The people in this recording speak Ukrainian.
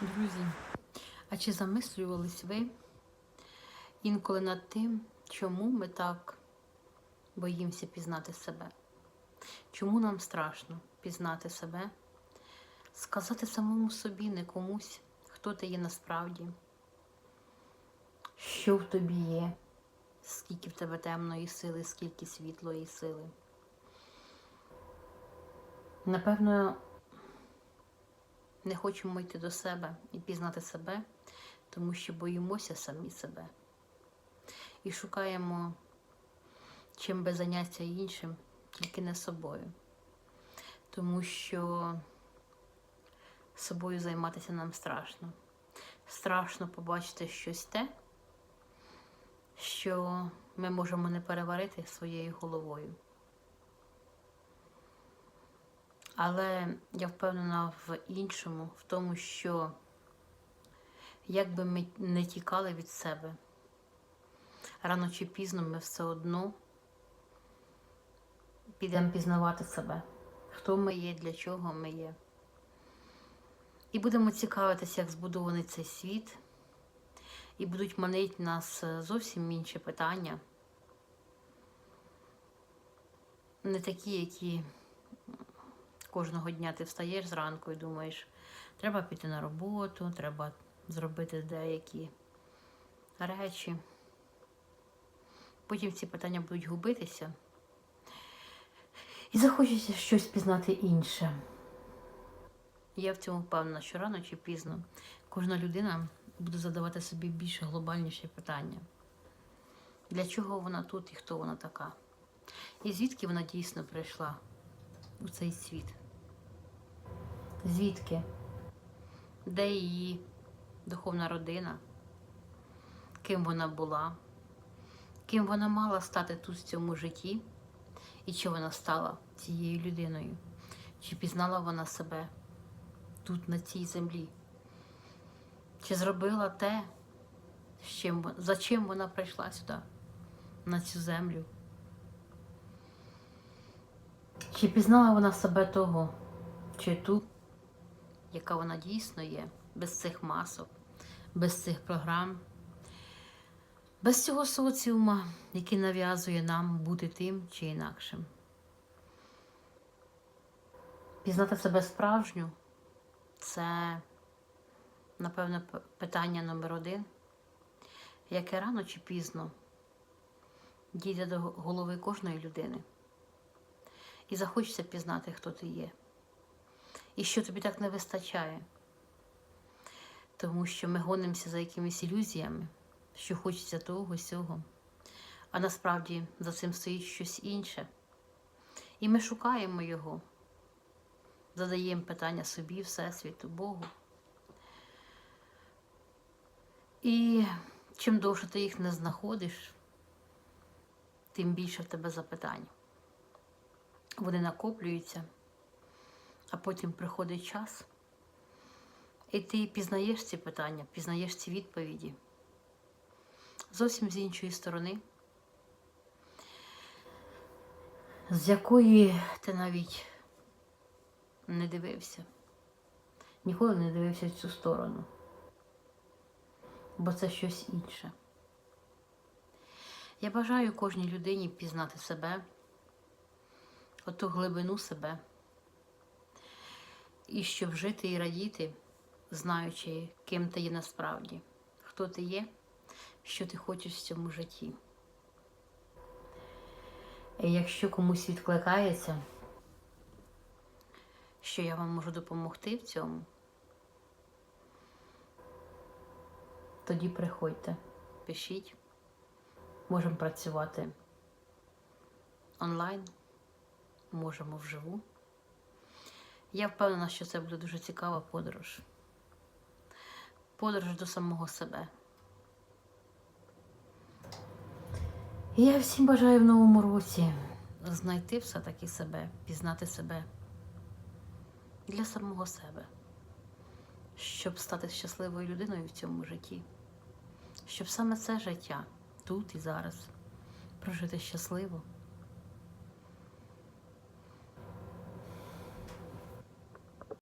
Друзі, а чи замислювались ви інколи над тим, чому ми так боїмося пізнати себе? Чому нам страшно пізнати себе, сказати самому собі, не комусь, хто ти є насправді, що в тобі є, скільки в тебе темної сили, скільки світлої сили? Напевно, не хочемо йти до себе і пізнати себе, тому що боїмося самі себе. І шукаємо чим би заняття іншим, тільки не собою. Тому що собою займатися нам страшно. Страшно побачити щось те, що ми можемо не переварити своєю головою. Але я впевнена в іншому, в тому, що як би ми не тікали від себе, рано чи пізно ми все одно підемо пізнавати себе, хто ми є, для чого ми є. І будемо цікавитися, як збудований цей світ, і будуть манити нас зовсім інші питання, не такі, які кожного дня ти встаєш зранку і думаєш, треба піти на роботу, треба зробити деякі речі. Потім ці питання будуть губитися. І захочеться щось пізнати інше. Я в цьому впевнена, що рано чи пізно кожна людина буде задавати собі більш глобальніші питання. Для чого вона тут і хто вона така? І звідки вона дійсно прийшла у цей світ? Звідки? Де її духовна родина? Ким вона була? Ким вона мала стати тут в цьому житті? І чи вона стала цією людиною? Чи пізнала вона себе тут, на цій землі? Чи зробила те, з чим, за чим вона прийшла сюди, на цю землю? Чи пізнала вона себе того, чи ту, яка вона дійсно є, без цих масок, без цих програм, без цього соціума, який нав'язує нам бути тим чи інакшим. Пізнати себе справжню це, напевно, питання номер один, яке рано чи пізно дійде до голови кожної людини. І захочеться пізнати, хто ти є. І що тобі так не вистачає. Тому що ми гонимося за якимись ілюзіями, що хочеться того, сього. А насправді за цим стоїть щось інше. І ми шукаємо його, задаємо питання собі, Всесвіту, Богу. І чим довше ти їх не знаходиш, тим більше в тебе запитань. Вони накоплюються, а потім приходить час, і ти пізнаєш ці питання, пізнаєш ці відповіді. Зовсім з іншої сторони, з якої ти навіть не дивився, ніколи не дивився в цю сторону, бо це щось інше. Я бажаю кожній людині пізнати себе, оту глибину себе, і щоб жити і радіти, знаючи, ким ти є насправді, хто ти є що ти хочеш в цьому житті. І якщо комусь відкликається, що я вам можу допомогти в цьому, тоді приходьте, пишіть, можемо працювати онлайн, можемо вживу. Я впевнена, що це буде дуже цікава подорож. Подорож до самого себе. Я всім бажаю в новому році знайти все-таки себе, пізнати себе для самого себе, щоб стати щасливою людиною в цьому житті, щоб саме це життя тут і зараз прожити щасливо